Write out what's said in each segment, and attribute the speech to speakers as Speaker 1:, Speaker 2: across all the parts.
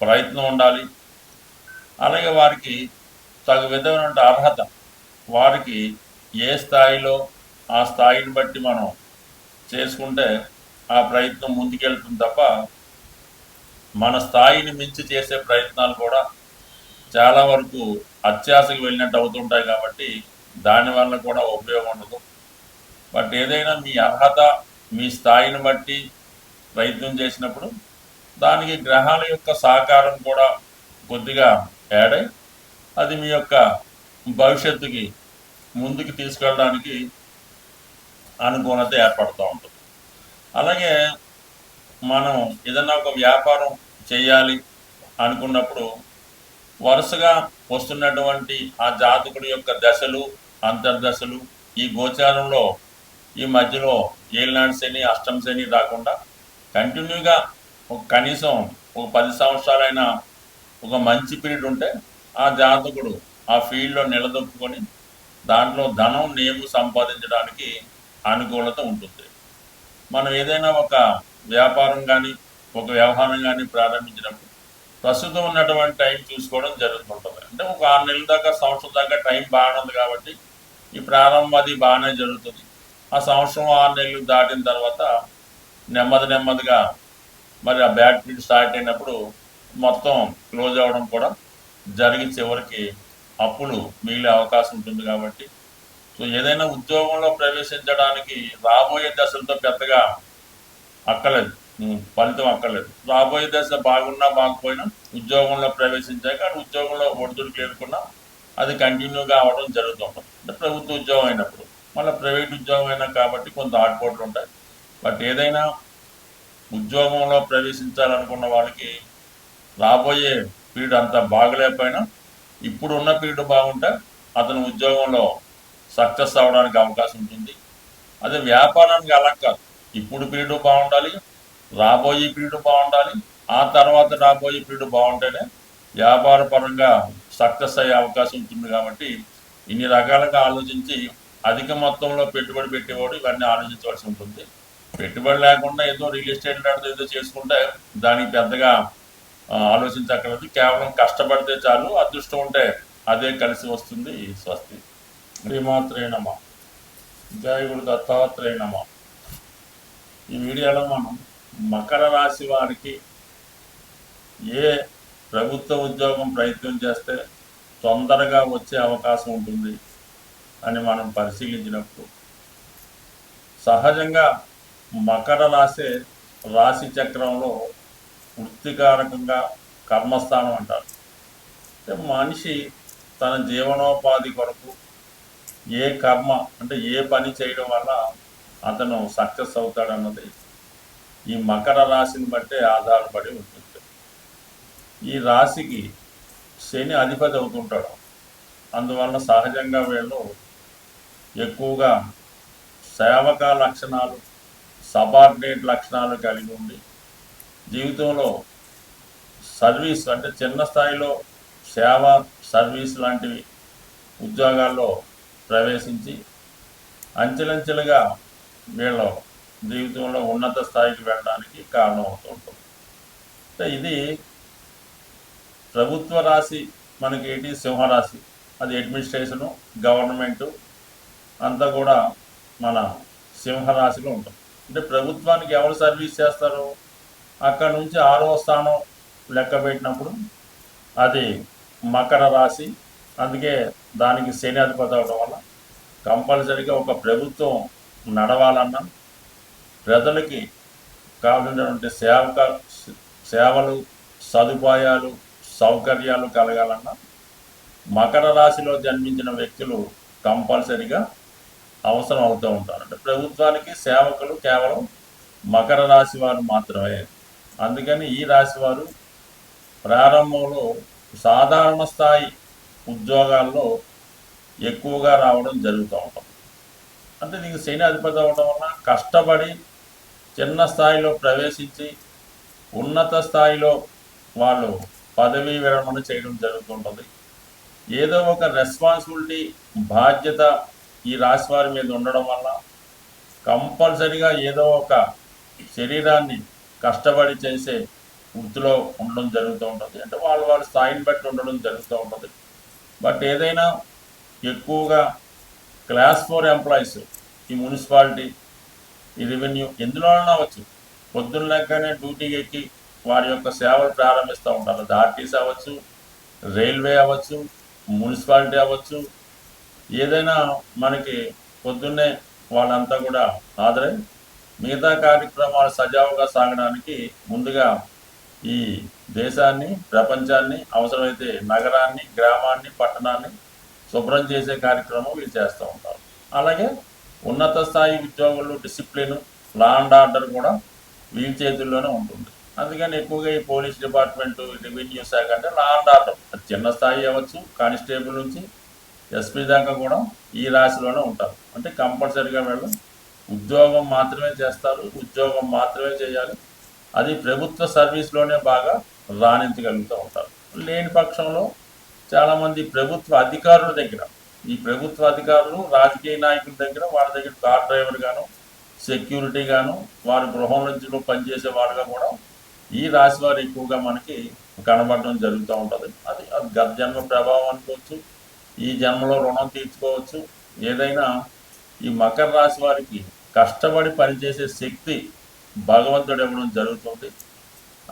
Speaker 1: ప్రయత్నం ఉండాలి. అలాగే వారికి తగు విధమైన అర్హత వారికి ఏ స్థాయిలో ఆ స్థాయిని బట్టి మనం చేసుకుంటే ఆ ప్రయత్నం ముందుకెళ్తుంది తప్ప మన స్థాయిని మించి చేసే ప్రయత్నాలు కూడా చాలా వరకు అత్యాశకు వెళ్ళినట్టు అవుతుంటాయి కాబట్టి దానివల్ల కూడా ఉపయోగం ఉండదు. బట్ ఏదైనా మీ అర్హత మీ స్థాయిని బట్టి ప్రయత్నం చేసినప్పుడు దానికి గ్రహాల యొక్క సహకారం కూడా కొద్దిగా యాడ్ అయి అది మీ యొక్క భవిష్యత్తుకి ముందుకు తీసుకెళ్ళడానికి అనుకూలత ఏర్పడుతూ ఉంటుంది. అలాగే మనం ఏదన్నా ఒక వ్యాపారం చేయాలి అనుకున్నప్పుడు వరుసగా వస్తున్నటువంటి ఆ జాతకుడి యొక్క దశలు అంతర్దశలు ఈ గోచారంలో ఈ మధ్యలో ఏలినాడు శని అష్టం శని రాకుండా కంటిన్యూగా ఒక కనీసం ఒక పది సంవత్సరాలైనా ఒక మంచి పీరియడ్ ఉంటే ఆ జాతకుడు ఆ ఫీల్డ్లో నిలదొక్కుని దాంట్లో ధనం నేము సంపాదించడానికి అనుకూలత ఉంటుంది. మనం ఏదైనా ఒక వ్యాపారం కానీ ఒక వ్యవహారం కానీ ప్రారంభించినప్పుడు ప్రస్తుతం ఉన్నటువంటి టైం చూసుకోవడం జరుగుతుంటుంది. అంటే ఒక ఆరు నెలల దాకా సంవత్సరం దాకా టైం బాగానే ఉంది కాబట్టి ఈ ప్రారంభం అది బాగానే జరుగుతుంది. ఆ సంవత్సరం ఆరు నెలలు దాటిన తర్వాత నెమ్మది నెమ్మదిగా మరి ఆ బ్యాడ్ ఫీల్డ్ స్టార్ట్ అయినప్పుడు మొత్తం క్లోజ్ అవ్వడం కూడా జరిగి చివరికి అప్పులు మిగిలే అవకాశం ఉంటుంది కాబట్టి. సో ఏదైనా ఉద్యోగంలో ప్రవేశించడానికి రాబోయే దశలతో పెద్దగా అక్కలేదు ఫలితం అక్కర్లేదు. రాబోయే దశ బాగున్నా బాగుపోయినా ఉద్యోగంలో ప్రవేశించాక అటు ఉద్యోగంలో ఒడిదుడుకు ఎదుర్కొన్నా అది కంటిన్యూగా అవ్వడం జరుగుతుంటుంది అంటే ప్రభుత్వ ఉద్యోగం అయినప్పుడు. మళ్ళీ ప్రైవేట్ ఉద్యోగం అయినా కాబట్టి కొంత ఆటుపోట్లు ఉంటాయి. బట్ ఏదైనా ఉద్యోగంలో ప్రవేశించాలనుకున్న వాళ్ళకి రాబోయే పీరియడ్ అంత బాగలేకపోయినా ఇప్పుడు ఉన్న పీరియడ్ బాగుంటే అతను ఉద్యోగంలో సక్సెస్ అవ్వడానికి అవకాశం ఉంటుంది. అదే వ్యాపారానికి అలా కాదు ఇప్పుడు పీరియడ్ బాగుండాలి రాబోయే పీరియడ్ బాగుండాలి ఆ తర్వాత రాబోయే పీరియడ్ బాగుంటేనే వ్యాపార పరంగా సక్సెస్ అయ్యే అవకాశం ఉంటుంది కాబట్టి ఇన్ని రకాలుగా ఆలోచించి అధిక మొత్తంలో పెట్టుబడి పెట్టేవాడు ఇవన్నీ ఆలోచించవలసి ఉంటుంది. పెట్టుబడి లేకుండా ఏదో రియల్ ఎస్టేట్ లాంటిది ఏదో చేసుకుంటే దానికి పెద్దగా ఆలోచించక్కర్లేదు. కేవలం కష్టపడితే చాలు అదృష్టం ఉంటే అదే కలిసి వస్తుంది. స్వస్తి. శ్రీమాత్రే నమ. జయ నమ. ఈ వీడియోలో మనం మకర రాశి వారికి ఏ ప్రభుత్వ ఉద్యోగం ప్రయత్నం చేస్తే తొందరగా వచ్చే అవకాశం ఉంటుంది అని మనం పరిశీలించినప్పుడు సహజంగా మకర రాశి రాశి చక్రంలో వృత్తికారకంగా కర్మస్థానం అంటారు. మనిషి తన జీవనోపాధి కొరకు ఏ కర్మ అంటే ఏ పని చేయడం వల్ల అతను సక్సెస్ అవుతాడన్నది ఈ మకర రాశిని బట్టే ఆధారపడి ఉంటుంది. ఈ రాశికి శని అధిపతి అవుతుంటాడు. అందువల్ల సహజంగా వీళ్ళు ఎక్కువగా సేవక లక్షణాలు సబార్డినేట్ లక్షణాలు కలిగి ఉండి జీవితంలో సర్వీస్ అంటే చిన్న స్థాయిలో సేవ సర్వీస్ లాంటివి ఉద్యోగాల్లో ప్రవేశించి అంచెలంచెలుగా వీళ్ళ జీవితంలో ఉన్నత స్థాయికి వెళ్ళడానికి కారణమవుతూ ఉంటుంది. అంటే ఇది ప్రభుత్వ రాశి మనకి ఏంటి? సింహరాశి. అది అడ్మినిస్ట్రేషను గవర్నమెంటు అంతా కూడా మన సింహరాశిలో ఉంటుంది. అంటే ప్రభుత్వానికి ఎవరు సర్వీస్ చేస్తారు అక్కడ నుంచి ఆరో స్థానం లెక్క పెట్టినప్పుడు అది మకర రాశి. అందుకే దానికి శని అధిపతి అవడం వల్ల కంపల్సరీగా ఒక ప్రభుత్వం నడవాలన్నా ప్రజలకి కావాల్సినటువంటి సేవక సేవలు సదుపాయాలు సౌకర్యాలు కలగాలన్నా మకర రాశిలో జన్మించిన వ్యక్తులు కంపల్సరిగా అవసరం అవుతూ ఉంటారు అంటే ప్రభుత్వానికి సేవకులు కేవలం మకర రాశి వారు మాత్రమే. అందుకని ఈ రాశి వారు ప్రారంభంలో సాధారణ స్థాయి ఉద్యోగాల్లో ఎక్కువగా రావడం జరుగుతూ ఉంటుంది అంటే నీకు శని అధిపతి అవ్వడం వల్ల కష్టపడి చిన్న స్థాయిలో ప్రవేశించి ఉన్నత స్థాయిలో వాళ్ళు పదవీ విరమణ చేయడం జరుగుతుంటుంది ఏదో ఒక రెస్పాన్సిబిలిటీ బాధ్యత ఈ రాశి వారి మీద ఉండడం వల్ల కంపల్సరిగా ఏదో ఒక శరీరాన్ని కష్టపడి చేసే వృత్తిలో ఉండడం జరుగుతూ ఉంటుంది. అంటే వాళ్ళు వాళ్ళ స్థాయిని బట్టి ఉండడం జరుగుతూ ఉంటుంది. బట్ ఏదైనా ఎక్కువగా క్లాస్ ఫోర్ ఎంప్లాయీస్ ఈ మున్సిపాలిటీ ఈ రెవెన్యూ ఎందులోనైనా అవ్వచ్చు. పొద్దున్న లెక్కనే డ్యూటీకి ఎక్కి వారి యొక్క సేవలు ప్రారంభిస్తూ ఉంటారు. అది ఆర్టీసీ అవ్వచ్చు రైల్వే అవ్వచ్చు మున్సిపాలిటీ అవ్వచ్చు ఏదైనా మనకి పొద్దున్నే వాళ్ళంతా కూడా హాజరై మిగతా కార్యక్రమాలు సజావుగా సాగడానికి ముందుగా ఈ దేశాన్ని ప్రపంచాన్ని అవసరమైతే నగరాన్ని గ్రామాన్ని పట్టణాన్ని శుభ్రం చేసే కార్యక్రమం వీళ్ళు చేస్తూ ఉంటారు. అలాగే ఉన్నత స్థాయి ఉద్యోగులు డిసిప్లిన్ లా అండ్ ఆర్డర్ కూడా వీళ్ళ చేతుల్లోనే ఉంటుంది. అందుకని ఎక్కువగా ఈ పోలీస్ డిపార్ట్మెంట్ రెవెన్యూ శాఖ అంటే లా అండ్ ఆర్డర్ అది చిన్న స్థాయి అవ్వచ్చు కానిస్టేబుల్ నుంచి ఎస్పీ దాకా కూడా ఈ రాశిలోనే ఉంటారు. అంటే కంపల్సరీగా వీళ్ళు ఉద్యోగం మాత్రమే చేస్తారు. ఉద్యోగం మాత్రమే చేయాలి. అది ప్రభుత్వ సర్వీస్లోనే బాగా రాణించగలుగుతూ ఉంటారు. లేని పక్షంలో చాలామంది ప్రభుత్వ అధికారుల దగ్గర ఈ ప్రభుత్వ అధికారులు రాజకీయ నాయకుల దగ్గర వాళ్ళ దగ్గర కార్ డ్రైవర్ గాను సెక్యూరిటీ గాను వారి గృహం నుంచి పనిచేసే వారుగా కూడా ఈ రాశి వారు ఎక్కువగా మనకి కనబడడం జరుగుతూ ఉంటుంది. అది అది గత జన్మ ప్రభావం అనుకోవచ్చు ఈ జన్మలో రుణం తీర్చుకోవచ్చు. ఏదైనా ఈ మకర రాశి వారికి కష్టపడి పనిచేసే శక్తి భగవంతుడు ఇవ్వడం జరుగుతుంది.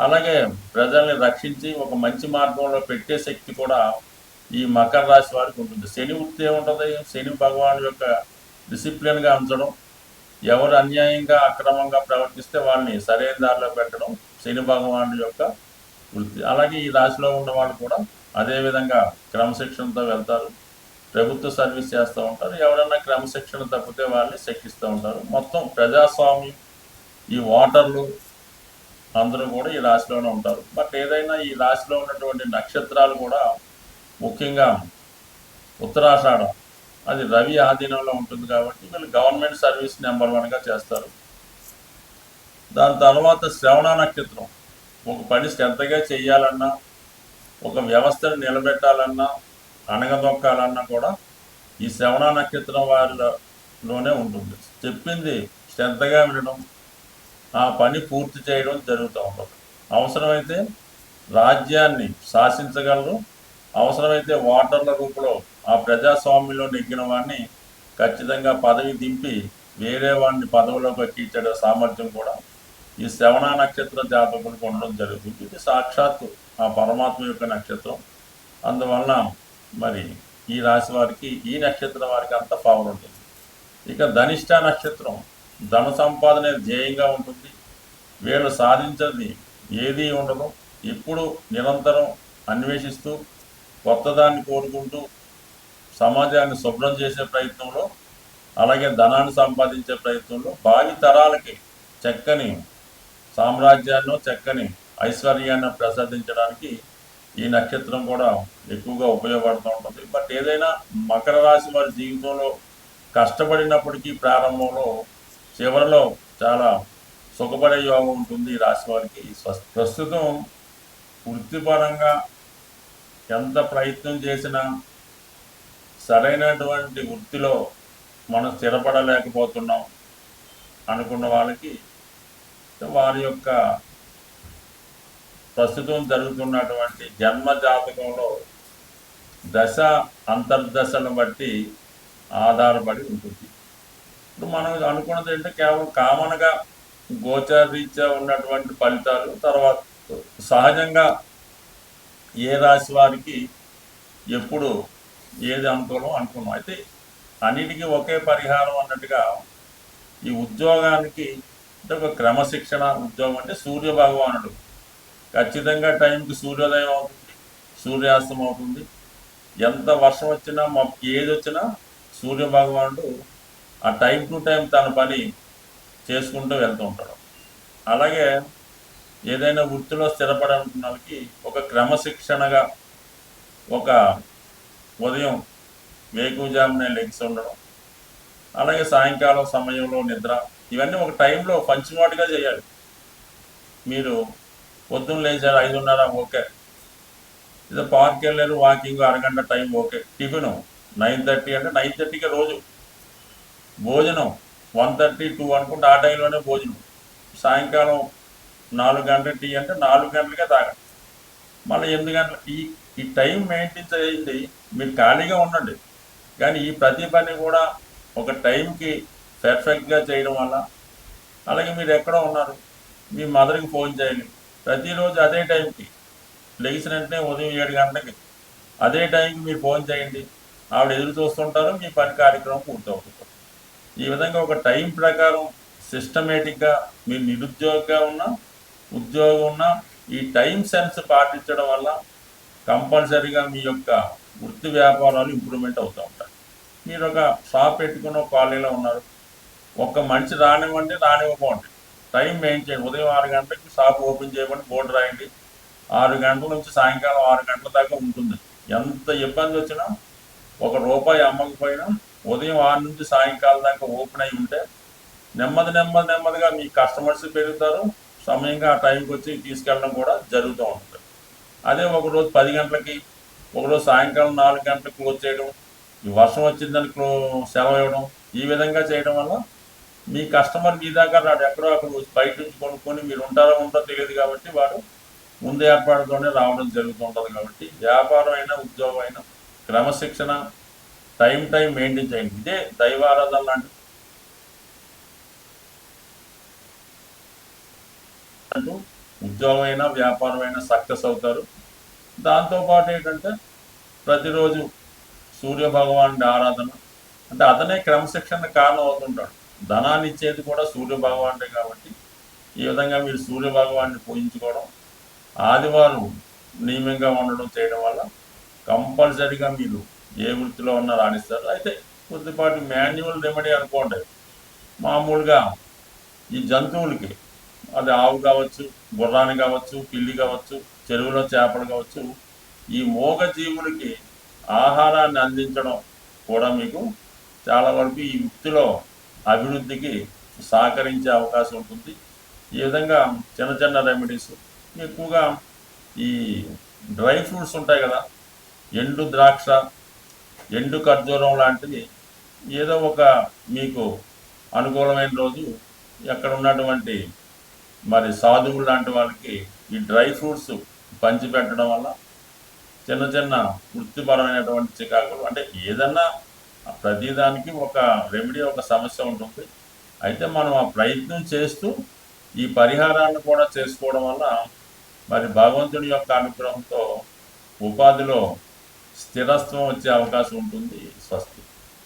Speaker 1: అలాగే ప్రజల్ని రక్షించి ఒక మంచి మార్గంలో పెట్టే శక్తి కూడా ఈ మకర రాశి వారికి ఉంటుంది. శని వృత్తి ఏముంటుంది? శని భగవాను యొక్క డిసిప్లిన్గా ఉంచడం. ఎవరు అన్యాయంగా అక్రమంగా ప్రవర్తిస్తే వాళ్ళని సరైన దారిలో పెట్టడం శని భగవానుడి యొక్క వృత్తి. అలాగే ఈ రాశిలో ఉన్న వాళ్ళు కూడా అదేవిధంగా క్రమశిక్షణతో వెళ్తారు ప్రభుత్వ సర్వీస్ చేస్తూ ఉంటారు ఎవరైనా క్రమశిక్షణ తప్పితే వాళ్ళని శిక్షిస్తూ ఉంటారు. మొత్తం ప్రజాస్వామ్యం ఈ ఓటర్లు అందరూ కూడా ఈ రాశిలోనే ఉంటారు. బట్ ఏదైనా ఈ రాశిలో ఉన్నటువంటి నక్షత్రాలు కూడా ముఖ్యంగా ఉత్తరాషాఢం అది రవి ఆధీనంలో ఉంటుంది కాబట్టి వీళ్ళు గవర్నమెంట్ సర్వీస్ నెంబర్ వన్గా చేస్తారు. దాని తర్వాత శ్రవణ నక్షత్రం ఒక పని శ్రద్ధగా చేయాలన్నా ఒక వ్యవస్థను నిలబెట్టాలన్నా అణగదొక్కాలన్నా కూడా ఈ శ్రవణ నక్షత్రం వారిలోనే ఉంటుంది. చెప్పింది శ్రద్ధగా వినడం ఆ పని పూర్తి చేయడం జరుగుతూ ఉంటుంది. అవసరమైతే రాజ్యాన్ని శాసించగలరు. అవసరమైతే ఓటర్ల రూపంలో ఆ ప్రజాస్వామ్యంలో నెగ్గిన వాడిని ఖచ్చితంగా పదవి దింపి వేరే వాడిని పదవిలోకి ఎక్కించే సామర్థ్యం కూడా ఈ శ్రవణ నక్షత్ర జాతకులకు ఉండడం జరుగుతుంది. ఇది సాక్షాత్తు ఆ పరమాత్మ యొక్క నక్షత్రం. అందువలన మరి ఈ రాశి వారికి ఈ నక్షత్రం వారికి అంత పవర్ ఉంటుంది. ఇక ధనిష్ట నక్షత్రం ధన సంపాదన ధ్యేయంగా ఉంటుంది. వీళ్ళు సాధించది ఏదీ ఉండదు. ఎప్పుడు నిరంతరం అన్వేషిస్తూ కొత్తదాన్ని కోరుకుంటూ సమాజాన్ని శుభ్రం చేసే ప్రయత్నంలో అలాగే ధనాన్ని సంపాదించే ప్రయత్నంలో భావి తరాలకి చక్కని సామ్రాజ్యాన్ని చక్కని ఐశ్వర్యాన్ని ప్రసాదించడానికి ఈ నక్షత్రం కూడా ఎక్కువగా ఉపయోగపడుతూ ఉంటుంది. బట్ ఏదైనా మకర రాశి వారి జీవితంలో కష్టపడినప్పటికీ ప్రారంభంలో చివరిలో చాలా సుఖపడే యోగం ఉంటుంది ఈ రాశి వారికి. ప్రస్తుతం వృత్తిపరంగా ఎంత ప్రయత్నం చేసినా సరైనటువంటి వృత్తిలో మనం స్థిరపడలేకపోతున్నాం అనుకున్న వాళ్ళకి వారి యొక్క ప్రస్తుతం జరుగుతున్నటువంటి జన్మ జాతకంలో దశ అంతర్దశను బట్టి ఆధారపడి ఉంటుంది. ఇప్పుడు మనం అనుకున్నది ఏంటంటే కేవలం కామన్గా గోచరీత్యా ఉన్నటువంటి ఫలితాలు తర్వాత సహజంగా ఏ రాశి వారికి ఎప్పుడు ఏది అనుకూలం అనుకున్నాం. అయితే అన్నిటికీ ఒకే పరిహారం అన్నట్టుగా ఈ ఉద్యోగానికి అంటే ఒక క్రమశిక్షణ ఉద్యోగం అంటే సూర్య భగవానుడు ఖచ్చితంగా టైంకి సూర్యోదయం అవుతుంది సూర్యాస్తం అవుతుంది. ఎంత వర్షం వచ్చినా మాకు ఏది వచ్చినా సూర్య భగవానుడు ఆ టైం టు టైం తన పని చేసుకుంటూ వెళ్తూ ఉంటాడు. అలాగే ఏదైనా వృత్తిలో స్థిరపడాలనుకున్న వాళ్ళకి ఒక క్రమశిక్షణగా ఒక ఉదయం వేకుజామునే లెగ్స్ ఉండడం అలాగే సాయంకాలం సమయంలో నిద్ర ఇవన్నీ ఒక టైంలో పంచుమాటుగా చేయాలి. మీరు పొద్దున్న లేచారు ఐదున్నర ఓకే. ఇది పార్క్ వెళ్ళారు వాకింగ్ అరగంట time okay. Tiffin nine thirty అంటే నైన్ థర్టీకి రోజు. భోజనం వన్ థర్టీ టూ అనుకుంటే ఆ టైంలోనే భోజనం. సాయంకాలం నాలుగు గంటల టీ అంటే నాలుగు గంటలకే తాగండి. మళ్ళీ ఎనిమిది గంటల ఈ ఈ టైం మెయింటైన్ చేయండి. మీరు ఖాళీగా ఉండండి. కానీ ఈ ప్రతి పని కూడా ఒక టైంకి పర్ఫెక్ట్గా చేయడం వల్ల. అలాగే మీరు ఎక్కడో ఉన్నారు. మీ మదర్కి ఫోన్ చేయండి. ప్రతిరోజు అదే టైంకి లెగిసిన వెంటనే ఉదయం ఏడు గంటలకి అదే టైంకి మీరు ఫోన్ చేయండి. ఆవిడ ఎదురు చూస్తుంటారు మీ పని కార్యక్రమం పూర్తవుతుంది. ఈ విధంగా ఒక టైం ప్రకారం సిస్టమేటిక్గా మీరు నిరుద్యోగిగా ఉన్నా ఉద్యోగం ఉన్నా ఈ టైం సెన్స్ పాటించడం వల్ల కంపల్సరీగా మీ యొక్క వృత్తి వ్యాపారాలు ఇంప్రూవ్మెంట్ అవుతూ ఉంటాయి. మీరు ఒక షాప్ పెట్టుకున్న కాలనీలో ఉన్నారు. ఒక మనిషి రానివ్వండి రానివ్వకండి టైం మెయింటైన్ ఉదయం ఆరు గంటలకి షాప్ ఓపెన్ చేయమని బోర్డు రాయండి. ఆరు గంటల నుంచి సాయంకాలం ఆరు గంటల దాకా ఉంటుంది. ఎంత ఇబ్బంది వచ్చినా ఒక రూపాయి అమ్మకపోయినా ఉదయం ఆరు నుంచి సాయంకాలం దాకా ఓపెన్ అయి ఉంటే నెమ్మది నెమ్మది నెమ్మదిగా మీ కస్టమర్స్ పెరుగుతారు. సమయంగా ఆ టైంకి వచ్చి తీసుకెళ్ళడం కూడా జరుగుతూ ఉంటుంది. అదే ఒకరోజు పది గంటలకి ఒకరోజు సాయంకాలం నాలుగు గంటలకు క్లోజ్ చేయడం ఈ వర్షం వచ్చిందని క్లో సెలవు ఇవ్వడం ఈ విధంగా చేయడం వల్ల మీ కస్టమర్ మీ దాకా రాడు. ఎక్కడో అక్కడ బయట నుంచి కొనుక్కొని మీరు ఉంటారో ఉంటారో తెలియదు కాబట్టి వాడు ముందు ఏర్పాటుతోనే రావడం జరుగుతుంటుంది కాబట్టి వ్యాపారం అయినా ఉద్యోగం అయినా క్రమశిక్షణ టైం టైం మెయింటైన్ చేయండి. ఇదే దైవారాధన లాంటి అంటూ ఉద్యోగం అయినా వ్యాపారం అయినా సక్సెస్ అవుతారు. దాంతోపాటు ఏంటంటే ప్రతిరోజు సూర్య భగవానుడి ఆరాధన. అంటే అతనే క్రమశిక్షణ కారణం అవుతుంటాడు ధనాన్ని ఇచ్చేది కూడా సూర్య భగవానుడే కాబట్టి ఈ విధంగా మీరు సూర్య భగవాన్ని పూజించుకోవడం ఆదివారం నియమంగా ఉండడం చేయడం వల్ల కంపల్సరీగా మీరు ఏ వృత్తిలో ఉన్నా రాణిస్తారు. అయితే కొద్దిపాటి మాన్యువల్ రెమెడీ అనుకోండి. మామూలుగా ఈ జంతువులకి అది ఆవు కావచ్చు గుర్రాన్ని కావచ్చు పిల్లి కావచ్చు చెరువులో చేపలు కావచ్చు ఈ మోగ జీవులకి ఆహారాన్ని అందించడం కూడా మీకు చాలా వరకు ఈ వృత్తిలో అభివృద్ధికి సహకరించే అవకాశం ఉంటుంది. ఈ విధంగా చిన్న చిన్న రెమెడీస్ ఎక్కువగా ఈ డ్రై ఫ్రూట్స్ ఉంటాయి కదా ఎండు ద్రాక్ష ఎండు ఖర్జూరం లాంటివి ఏదో ఒక మీకు అనుకూలమైన రోజు ఎక్కడ ఉన్నటువంటి మరి సాధువులు లాంటి వాళ్ళకి ఈ డ్రై ఫ్రూట్స్ పంచి పెట్టడం వల్ల చిన్న చిన్న వృత్తిపరమైనటువంటి చికాకులు అంటే ఏదన్నా ప్రతిదానికి ఒక రెమెడీ ఒక సమస్య ఉంటుంది. అయితే మనం ఆ ప్రయత్నం చేస్తూ ఈ పరిహారాన్ని కూడా చేసుకోవడం వల్ల మరి భగవంతుని యొక్క అనుగ్రహంతో ఉపాధిలో స్థిరత్వం వచ్చే అవకాశం ఉంటుంది స్వస్తి.